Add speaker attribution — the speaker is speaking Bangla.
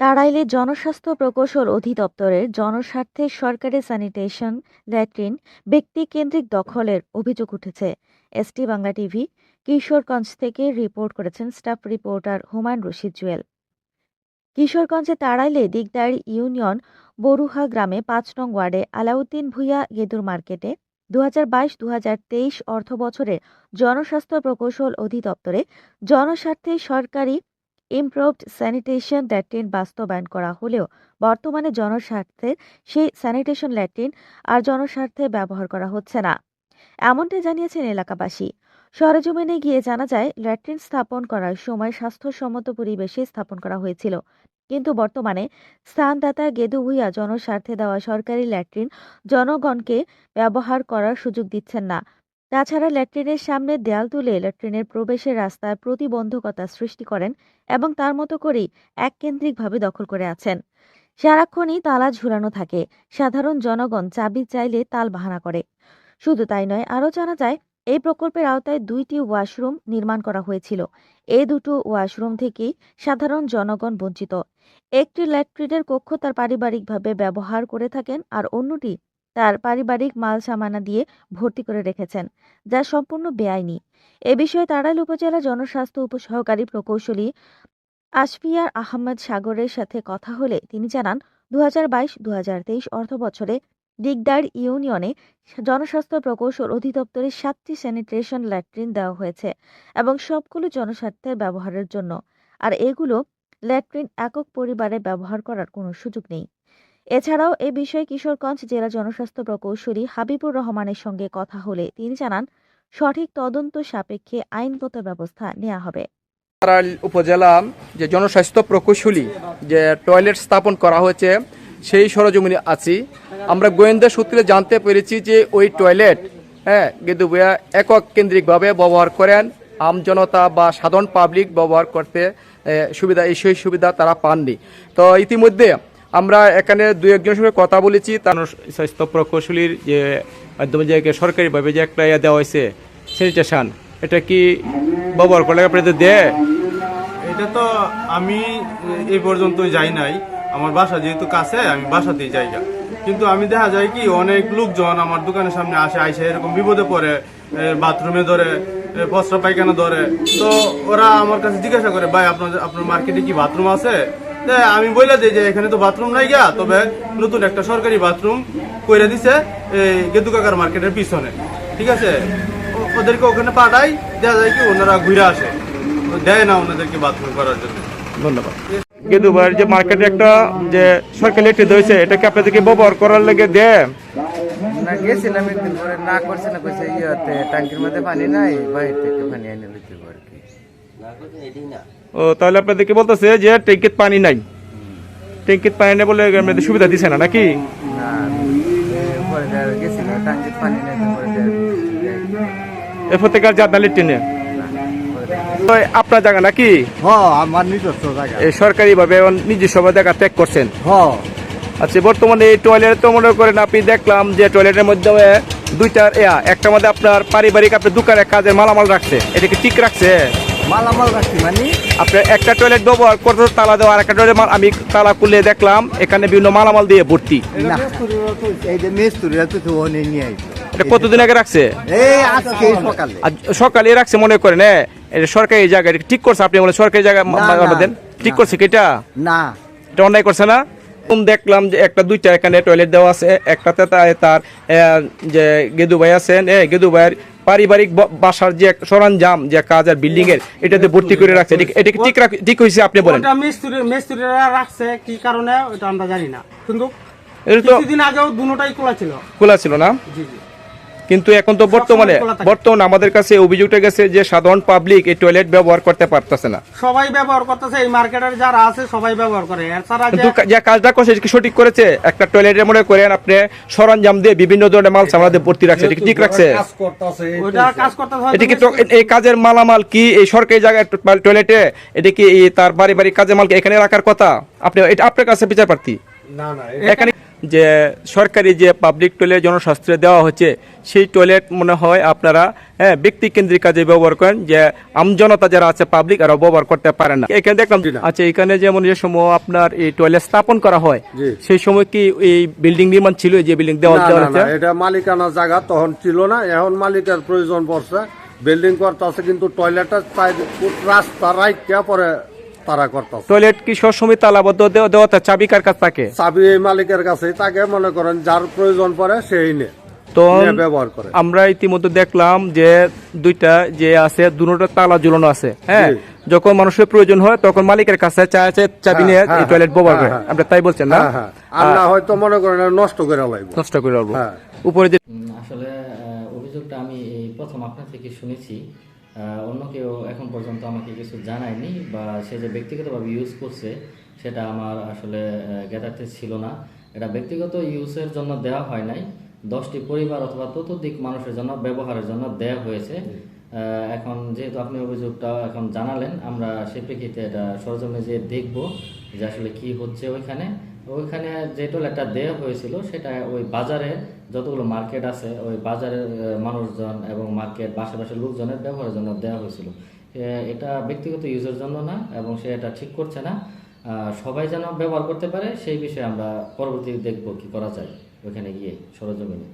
Speaker 1: তাড়াইলে জনস্বাস্থ্য প্রকৌশল অধিদপ্তরের জনস্বার্থে সরকারি স্যানিটেশন, ল্যাট্রিন, ব্যক্তিকেন্দ্রিক দখলের অভিযোগ উঠেছে। এসটি বাংলা টিভি, কিশোরগঞ্জ থেকে রিপোর্ট করেছেন স্টাফ রিপোর্টার হুমায়ুন রশিদ জুয়েল। কিশোরগঞ্জে তাড়াইলে দিগদার ইউনিয়ন বরুহা গ্রামে পাঁচ নং ওয়ার্ডে আলাউদ্দিন ভুইয়া গেদুর মার্কেটে দু হাজার বাইশ দু হাজার তেইশ অর্থ বছরে জনস্বাস্থ্য প্রকৌশল অধিদপ্তরে জনস্বার্থে সরকারি ইমপ্রুভড স্যানিটেশন ল্যাট্রিন বাস্তবায়ন করা হলেও বর্তমানে জনস্বার্থে সেই স্যানিটেশন ল্যাট্রিন আর জনস্বার্থে ব্যবহার করা হচ্ছে না। এমনটাই জানিয়েছেন এলাকাবাসী। সরেজমিনে গিয়ে জানা যায় ল্যাট্রিন স্থাপন করার সময় স্বাস্থ্যসম্মত পরিবেশে স্থাপন করা হয়েছিল। কিন্তু বর্তমানে স্থানদাতা গেদু ভুইয়া জনস্বার্থে দেওয়া সরকারি ল্যাট্রিন জনগণকে ব্যবহার করার সুযোগ দিচ্ছেন না। তাছাড়া ল্যাট্রিনের সামনে দেয়াল তুলে ল্যাট্রিনের প্রবেশের রাস্তায় প্রতিবন্ধকতা সৃষ্টি করেন এবং তার মতো করেই এককেন্দ্রিকভাবে দখল করে আছেন। সারাক্ষণই তালা ঝুলানো থাকে। সাধারণ জনগণ চাবি চাইলে তাল বাহানা করে। শুধু তাই নয়, আরও জানা যায়, এই প্রকল্পের আওতায় দুইটি ওয়াশরুম নির্মাণ করা হয়েছিল। এই দুটো ওয়াশরুম থেকেই সাধারণ জনগণ বঞ্চিত। একটি ল্যাট্রিনের কক্ষ তার পারিবারিকভাবে ব্যবহার করে থাকেন আর অন্যটি তার পারিবারিক মাল সামানা দিয়ে ভর্তি করে রেখেছেন, যা সম্পূর্ণ বেআইনি। এ বিষয়ে তাড়াইল উপজেলা জনস্বাস্থ্য উপসহকারী প্রকৌশলী আশফিয়ার আহমদ সাগরের সাথে কথা হলে তিনি জানান দু হাজার বাইশ দু হাজার তেইশ অর্থ বছরে দিগদার ইউনিয়নে জনস্বাস্থ্য প্রকৌশল অধিদপ্তরের সাতটি স্যানিটেশন ল্যাট্রিন দেওয়া হয়েছে এবং সবগুলো জনস্বার্থের ব্যবহারের জন্য, আর এগুলো ল্যাট্রিন একক পরিবারে ব্যবহার করার কোনো সুযোগ নেই। এছাড়াও এ বিষয়ে কিশোরগঞ্জ জেলা জনস্বাস্থ্য প্রকৌশলী হাবিবুর রহমানের সঙ্গে কথা হলে তিনি জানান, সঠিক তদন্ত সাপেক্ষে আইনগত ব্যবস্থা নেওয়া হবে।
Speaker 2: উপজেলা যে জনস্বাস্থ্য প্রকৌশলী যে টয়লেট স্থাপন করা হয়েছে, সেই সরজমিনে আছি। আমরা গোয়েন্দা সূত্রে জানতে পেরেছি যে ওই টয়লেট হ্যাঁ কিন্তু একক কেন্দ্রিকভাবে ব্যবহার করেন। আম জনতা বা সাধারণ পাবলিক ব্যবহার করতে সুবিধা, এই সেই সুবিধা তারা পাননি। তো ইতিমধ্যে আমরা এখানে দু একজনের সঙ্গে কথা বলেছি, তার
Speaker 3: স্বাস্থ্য প্রকৌশলীর যে মাধ্যমে যে সরকারিভাবে যে একটা ইয়ে দেওয়া হয়েছে, স্যানিটেশন, এটা কি ব্যবহার করলে আপনাদের দেয়?
Speaker 4: এটা তো আমি এই পর্যন্ত যাই নাই। আমার বাসা যেহেতু কাছে, আমি বাসাতেই যাই গা। কিন্তু আমি দেখা যায় কি, অনেক লোকজন আমার দোকানের সামনে আসে, আইসে এরকম বিপদে পড়ে বাথরুমে ধরে প্রস্রাব পায়খানা ধরে। তো ওরা আমার কাছে জিজ্ঞাসা করে, ভাই, আপনার আপনার মার্কেটে কি বাথরুম আছে? আমি বলে দিই যে এখানে তো বাথরুম নাই গা তবে নতুন একটা সরকারি বাথরুম কইরা দিছে এই গেদু কাকার মার্কেটের পিছনে। ঠিক আছে? ওদেরকে ওখানে পাঠাই দেখা যায় কি ওনারা ঘুরে আসে। দেয় না ওনাদেরকে বাথরুম করার জন্য।
Speaker 3: ধন্যবাদ। গেদুবার যে মার্কেটে একটা যে সরকারি লেটে দিয়েছে এটা কি আপনাদেরকে ব্যবহার করার লেগে দেয়।
Speaker 5: না গেছিলাম একদিন পরে না করছে না কইছে ইয়েতে ট্যাঙ্কির মধ্যে পানি নাই বাইরে থেকে পানি এনে লইতে আর কি।
Speaker 3: ও তাহলে আপনাদেরকে বলতেছে যে ট্যাঙ্কিত পানি নাই। ট্যাঙ্কিত পানি নেই বলে আপনাদের সুবিধা দিছে না নাকি? এরপর থেকে আর যাদনা লেট্রিনে তো আপনার জায়গা নাকি?
Speaker 6: আমার নিজস্ব জায়গা।
Speaker 3: এই সরকারিভাবে নিজস্ব জায়গা ত্যাগ করছেন। আচ্ছা বর্তমানে এই টয়লেট তো মনে করেন আপনি দেখলাম যে টয়লেটের মধ্যে দুইটা ইয়া একটা মধ্যে আপনার পারিবারিক আপনার দোকানে কাজের মালামাল রাখছে। এটা কি ঠিক রাখছে?
Speaker 6: মালামাল রাখছি মানে?
Speaker 3: আপনার একটা টয়লেট ব্যবহার করতে তালা দেওয়া আর একটা টয়লেট আমি তালা খুলে দেখলাম এখানে বিভিন্ন মালামাল দিয়ে ভর্তি। কতদিন আগে রাখছে?
Speaker 6: সকালে।
Speaker 3: রাখছে মনে করেন এটা সরকারি জায়গা ঠিক করছে আপনি বলে সরকারি জায়গা দেন। ঠিক করছে কি এটা?
Speaker 6: না।
Speaker 3: এটা অন্যায় করছে না? দেখলাম যে একটা দুইটা এখানে টয়লেট দেওয়া আছে একটাতে তার যে গেদু ভাই আছেন এ গেদু ভাইয়ের পারিবারিক বাসার যে সরঞ্জাম যে কাজ আর বিল্ডিং এর এটাতে ভর্তি করে রাখছে। এটা ঠিক রাখ- ঠিক হয়েছে আপনি বলেন।
Speaker 7: এটা মিস্ত্রি মিস্ত্রিরা রাখছে কি কারণে ওটা আমরা জানি না। কিন্তু কিছুদিন আগেও দুটোটাই খোলা ছিল।
Speaker 3: খোলা ছিল না?
Speaker 7: জি জি।
Speaker 3: কিন্তু এখন তো বর্তমানে বর্তমানে আমাদের কাছে অভিযোগটা গেছে যে সাধারণ পাবলিক এই টয়লেট ব্যবহার করতে পারতেছে না।
Speaker 7: সবাই ব্যবহার করতেছে এই মার্কেটের যারা আছে সবাই ব্যবহার করে। এছাড়া যে
Speaker 3: কিন্তু যে কাজটা করছে কি সঠিক করেছে? একটা টয়লেটের মনে করেন আপনি সরঞ্জাম দিয়ে বিভিন্ন ধরনের মাল সামলা দিয়ে ভর্তি রাখছে এটা কি ঠিক রাখছে? এটা কি তো এই কাজের মালামাল কি এই সরকারি জায়গায় টয়লেটে এটা কি এই তার বাড়ি কাজের মাল কি এখানে রাখার কথা? আপনি এটা আপনার কাছে বিচার প্রার্থী এখানে যে সরকারি যে পাবলিক টয়লেট জনস্বাস্থ্যে দেওয়া হচ্ছে সেই টয়লেট মনে হয় আপনারা হ্যাঁ ব্যক্তি কেন্দ্রিক কাজে ব্যবহার করেন যে আমজনতা যারা আছে পাবলিক আর ব্যবহার করতে পারে না। এখানে দেখলাম আচ্ছা এখানে যেমন যে সময় আপনার এই টয়লেট স্থাপন করা হয়। সেই সময় কি এই বিল্ডিং নির্মাণ ছিল যে বিল্ডিং দেওয়া
Speaker 8: এটা মালিকানা জায়গা তখন ছিল না এখন মালিকের প্রয়োজন পড়ছে। বিল্ডিং করতে আছে কিন্তু টয়লেটের রাস্তা রাইটটা পরে তারা করতেছে।
Speaker 3: টয়লেট কি সবসময় তালাবদ্ধ দেওয়া চাবি কার কাছ থাকে?
Speaker 8: চাবি এই মালিকের কাছে তাকে মনে করেন যার প্রয়োজন পড়ে সেই নে
Speaker 3: তো
Speaker 8: ব্যবহার করে।
Speaker 3: আমরা ইতিমধ্যে দেখলাম যে দুইটা যে আছে দুটো তালা ঝুলানো আছে হ্যাঁ? যখন মানুষের প্রয়োজন হয় তখন মালিকের কাছে চাবি নিয়ে
Speaker 8: হ্যাঁ,
Speaker 3: টয়লেট ব্যবহার করে।
Speaker 8: হ্যাঁ, হ্যাঁ।
Speaker 3: আমরা তাই বলছেন না?
Speaker 8: হ্যাঁ হ্যাঁ। আর না হয়তো মনে করেন নষ্ট করে লাগবে
Speaker 3: নষ্ট করে
Speaker 8: হ্যাঁ।
Speaker 3: উপরে যে
Speaker 9: আসলে অভিযোগটা আমি প্রথম আপনার থেকে শুনেছি। অন্য কেউ এখন পর্যন্ত আমাকে কিছু জানায়নি বা সে যে ব্যক্তিগতভাবে ইউজ করছে সেটা আমার আসলে জ্ঞাতার্থে ছিল না। এটা ব্যক্তিগত ইউজের জন্য দেওয়া হয় নাই। দশটি পরিবার অথবা ততোধিক মানুষের জন্য ব্যবহারের জন্য দেওয়া হয়েছে। এখন যেহেতু আপনি অভিযোগটা এখন জানালেন আমরা সে প্রেক্ষিতে এটা সরজমে যে দেখব যে আসলে কি হচ্ছে ওইখানে। ওইখানে যে একটা দেওয়া হয়েছিল, সেটা ওই বাজারে যতগুলো মার্কেট আছে, ওই বাজারের মানুষজন এবং মার্কেট আশেপাশের লোকজনের ব্যবহারের জন্য দেওয়া হয়েছিল। এটা ব্যক্তিগত ইউজের জন্য না এবং সে এটা ঠিক করছে না। সবাই যেন ব্যবহার করতে পারে, সেই বিষয়ে আমরা পরবর্তী দেখব কি করা যায় ওইখানে গিয়ে সরজমিনে।